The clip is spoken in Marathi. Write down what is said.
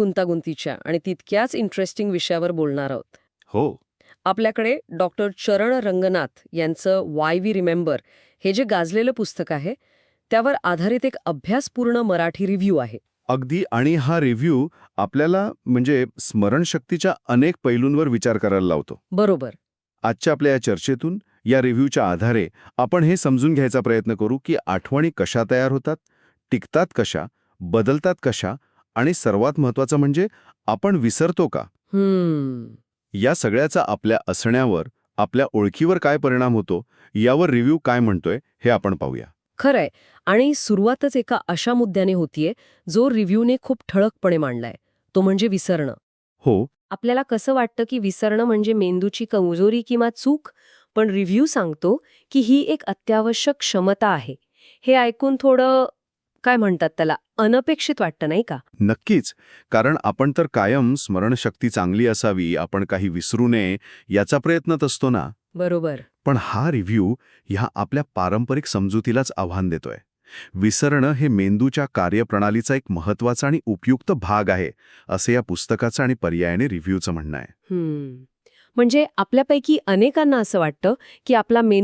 गुंतागुंतीच्या आणि तितक्याच इंटरेस्टिंग विषयावर बोलणार आहोत. हो. आपल्याकडे डॉक्टर चरण रंगनाथ यांचं वाय वी रिमेंबर हे जे गाजलेलं पुस्तक आहे त्यावर आधारित एक अभ्यासपूर्ण मराठी रिव्ह्यू आहे. अगदी आणि हा रिव्ह्यू आपल्याला म्हणजे स्मरणशक्तीच्या अनेक पैलूंवर विचार करायला लावतो. बरोबर. आजच्या आपल्या या चर्चेतून या रिव्ह्यूच्या आधारे आपण हे समजून घ्यायचा प्रयत्न करू की आठवणी कशा तयार होतात टिकतात कशा बदलतात कशा आणि सर्वात महत्वाचं म्हणजे आपण विसरतो का? या सगळ्याचा आपल्या असण्यावर आपल्या ओळखीवर काय परिणाम होतो यावर रिव्ह्यू काय म्हणतोय हे आपण पाहूया. खरंय. आणि सुरुवातच एका अशा मुद्द्याने होतीये जो रिव्ह्यूने खूप ठळकपणे मांडलाय. तो म्हणजे विसरणं. हो. आपल्याला कसं वाटतं की विसरणं म्हणजे मेंदूची कमजोरी किंवा चूक? पण रिव्ह्यू सांगतो की ही एक अत्यावश्यक क्षमता आहे. हे ऐकून थोडं काय म्हणतात त्याला? अनपेक्षित वाटतं नाही का? नक्कीच. कारण आपण तर कायम स्मरणशक्ती चांगली असावी आपण काही विसरू नये याचा प्रयत्नच असतो ना? बरोबर. पण हा रिव्ह्यू ह्या आपल्या पारंपरिक समजुतीलाच आव्हान देतोय. विसरणं हे मेंदूच्या कार्यप्रणालीचा एक महत्त्वाचा आणि उपयुक्त भाग आहे असे या पुस्तकाचं आणि पर्यायाने रिव्ह्यूचं म्हणणं आहे. म्हणजे आपल्यापैकी अनेकांना असं वाटतं की आपला मेंदू